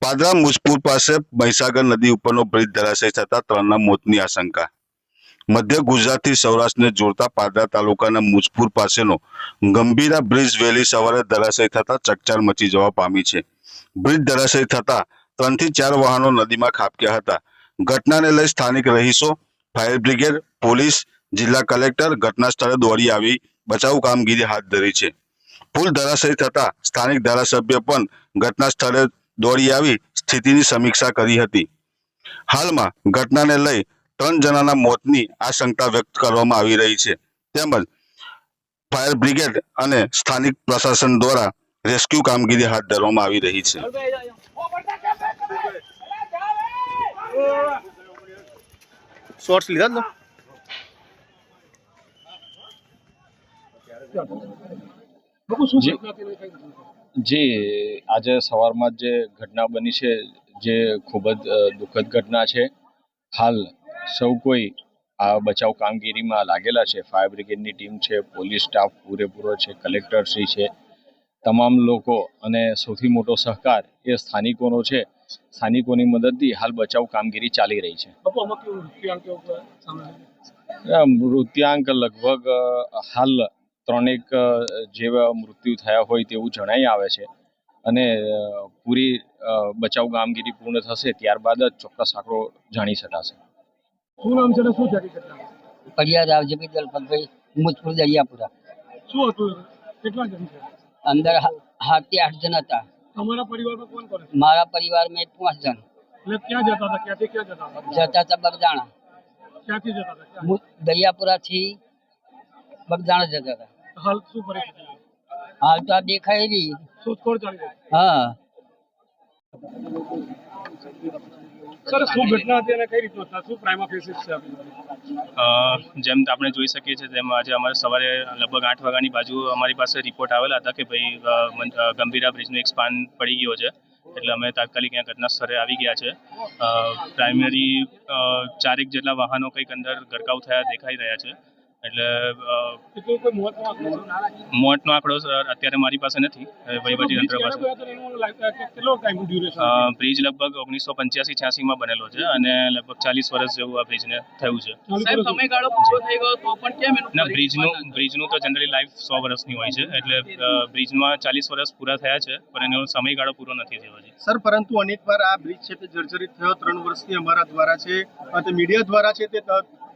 પાદરા મુજપુર પાસે મહીસાગર નદી ઉપરનો બ્રિજ ધરાશય થતા ત્રણના મોતની આશંકા. મધ્ય ગુજરાતથી સૌરાષ્ટ્રને જોડતા પાદરા તાલુકાના મુજપુર પાસેનો ગંભીરા બ્રિજ વહેલી સવારે ધરાશય થતા ચકચાર મચી જવા પામી છે. બ્રિજ ધરાશય થતા ત્રણથી ચાર વાહનો નદીમાં ખાબક્યા હતા. ઘટનાને લઈ સ્થાનિક રહીશો, ફાયર બ્રિગેડ, પોલીસ, જિલ્લા કલેક્ટર ઘટના સ્થળે દોડી આવી, બચાવ કામગીરી હાથ ધરી છે. પુલ ધરાશય થતા સ્થાનિક ધારાસભ્ય પણ ઘટના સ્થળે દોડી આવી સ્થિતિની સમીક્ષા કરી હતી. હાલમાં ઘટનાને લઈ ત્રણ જણાના મોતની આશંકા વ્યક્ત કરવામાં આવી રહી છે. તેમજ ફાયર બ્રિગેડ અને સ્થાનિક પ્રશાસન દ્વારા રેસ્ક્યુ કામગીરી હાથ ધરવામાં આવી રહી છે. શોર્ટ્સ લીધા ને જી આજે સવારમાં જે ઘટના બની છે જે ખૂબ જ દુઃખદ ઘટના છે. હાલ સૌ કોઈ આ બચાવ કામગીરીમાં લાગેલા છે. ફાયર બ્રિગેડની ટીમ છે પોલીસ સ્ટાફ પૂરેપૂરો છે કલેક્ટરશ્રી છે. તમામ લોકો અને સૌથી મોટો સહકાર એ સ્થાનિકોનો છે. સ્થાનિકોની મદદથી હાલ બચાવ કામગીરી ચાલી રહી છે. મૃત્યુઆંક મૃત્યાંક લગભગ હાલ ત્રણેક જેવા મૃત્યુ થયા હોય તેવું જણાઈ આવે છે. અને પૂરી બચાવ કામગીરી પૂર્ણ થશે ત્યારબાદ જ ચોક્કસ આંકડો જાણી શકાશે. શું નામ છે શું ફરિયાદ આવજે દલપતભાઈ મુજપુર દરિયાપુરા. શું હતું? કેટલા જણ છે? અંદર સાતથી આઠ જણ હતા. તમારા પરિવારમાં કોણ કોણ મારા પરિવારમાં પાંચ જણ. એટલે ક્યાં જતા હતા? ક્યાંથી ક્યાં જતા હતા? જતા હતા બગદાણા. ક્યાંથી જતા હતા? ક્યાં? મુ- દરિયાપુરાથી બગદાણા જતા હતા. હાલ શું પરિસ્થિતિ છે? હાલ તો આ દેખાય એવી શોધખોળ ચાલી રહી હા. સર શું ઘટના હતી અને કઈ રીતનું હતા? શું પ્રાઇમા ફેસિસ છે આપણી જોડે? અ, જેમ આપણે જોઈ શકીએ છીએ તેમ આજે અમારે સવારે લગભગ આઠ વાગ્યાની બાજુ અમારી પાસે રિપોર્ટ આવેલા હતા કે ભાઈ ગંભીરા બ્રિજનો એક સ્પાન પડી ગયો છે. એટલે અમે તાત્કાલિક ત્યાં ઘટના સ્થળે આવી ગયા છે. પ્રાઇમરી ચારેક જેટલા વાહનો કંઈક અંદર ગરકાવ થયા દેખાઈ રહ્યા છે. એટલે મોતનો આંકડો છે? સર અત્યારે મારી પાસે નથી. હવે વહીવટી તંત્ર બ્રિજ પાસે. બ્રિજ લગભગ ઓગણીસો પંચ્યાસી છ્યાસીમાં બનેલો છે અને લગભગ ચાલીસ વર્ષ જેવું આ બ્રિજને થયું છે. સાહેબ સમયગાળો પૂરો થઈ ગયો તો પણ કેમ એનું ના બ્રિજનું બ્રિજનું તો જનરલી લાઈફ સો વર્ષની હોય છે. એટલે બ્રિજમાં ચાલીસ વર્ષ પૂરા થયા છે પણ એનો સમયગાળો પૂરો નથી થયો હજી. સર પરંતુ અનેકવાર આ બ્રિજ છે તે જર્જરિત થયો. ત્રણ વર્ષથી અમારા દ્વારા છે મીડિયા દ્વારા છે તે ત-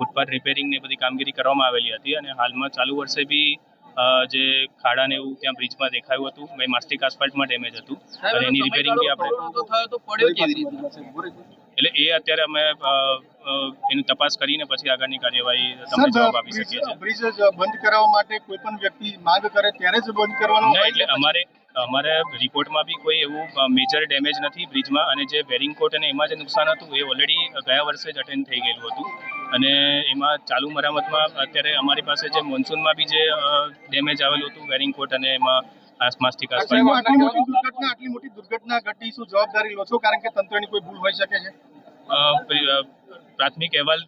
ફૂટપાથ રિપેરિંગ ને બધી કામગીરી કરવામાં આવેલી હતી અને હાલમાં ચાલુ વર્ષે બી જે ખાડા ને એવું ત્યાં બ્રિજમાં દેખાયું હતું મેં માસ્ટિક આસફાલ્ટમાં ડેમેજ હતું. અને એની રિપેરિંગ બી આપણે સમયગાળો પૂરો નહોતો થયો તો પડ્યો કેવી રીતે? એટલે એ અત્યારે અમે એની તપાસ કરીને પછી આગળની કાર્યવાહી તમને જવાબ આપી શકીએ છીએ. બ્રિજ બંધ કરાવવા માટે કોઈ પણ વ્યક્તિ માંગ કરે ત્યારે જ બંધ કરવાનો હોય એટલે અમારે અમારે રિપોર્ટમાં બી કોઈ એવું મેજર ડેમેજ નથી બ્રિજમાં અને જે બેરિંગ કોટ અને એમાં જે નુકસાન હતું એ ઓલરેડી ગયા વર્ષે જ અટેન્ડ થઈ ગયેલું હતું. અને એમાં ચાલુ મરામતમાં અત્યારે અમારી પાસે જે મોન્સૂનમાં બી જે ડેમેજ આવેલું હતું વેરિંગ કોટ અને એમાં આટલી મોટી દુર્ઘટના આટલી મોટી દુર્ઘટના ઘટી શું જવાબદારી લો છો? કારણ કે તંત્રની કોઈ ભૂલ હોઈ શકે છે? પ્રાથમિક અહેવાલ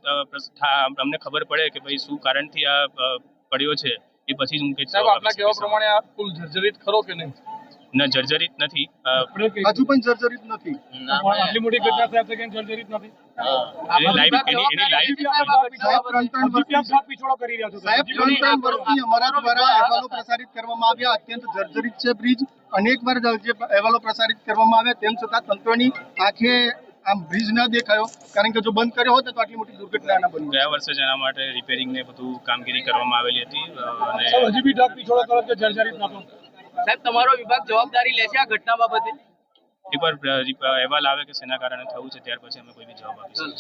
થા- અમને ખબર પડે કે ભાઈ શું કારણથી આ પડ્યો છે એ પછી જ હું કંઈક સાહેબ જવાબ કહેવા પ્રમાણે આ પુલ જર્જરિત ખરો કે નહીં? ના જર્જરિત નથી. હજુ પણ જર્જરિત નથી. આટલી મોટી ઘટના સાહેબ જર્જરિત નથી? છો અમારા દ્વારા અહેવાલો પ્રસારિત કરવામાં આવ્યા. છે બ્રિજ. અનેકવાર જે અહેવાલો પ્રસારિત કરવામાં આવ્યા. તેમ છતાં તંત્રની આંખે આમ બ્રિજ ન દેખાયો. કારણ કે જો બંધ કર્યો હોત તો આટલી મોટી દુર્ઘટના ના બની ગયા વર્ષે જ એના માટે રિપેરિંગ ને બધું કામગીરી કરવામાં આવેલી હતી અને હજી બી ઢાક પીછોડો કરો કે જર્જરિત નતો સાહેબ, તમારો વિભાગ જવાબદારી લેશે આ ઘટના બાબતે? એકવાર અહેવાલ આવે કે શેના કારણે થયું છે, ત્યાર પછી અમે કોઈ બી જવાબ આપીશું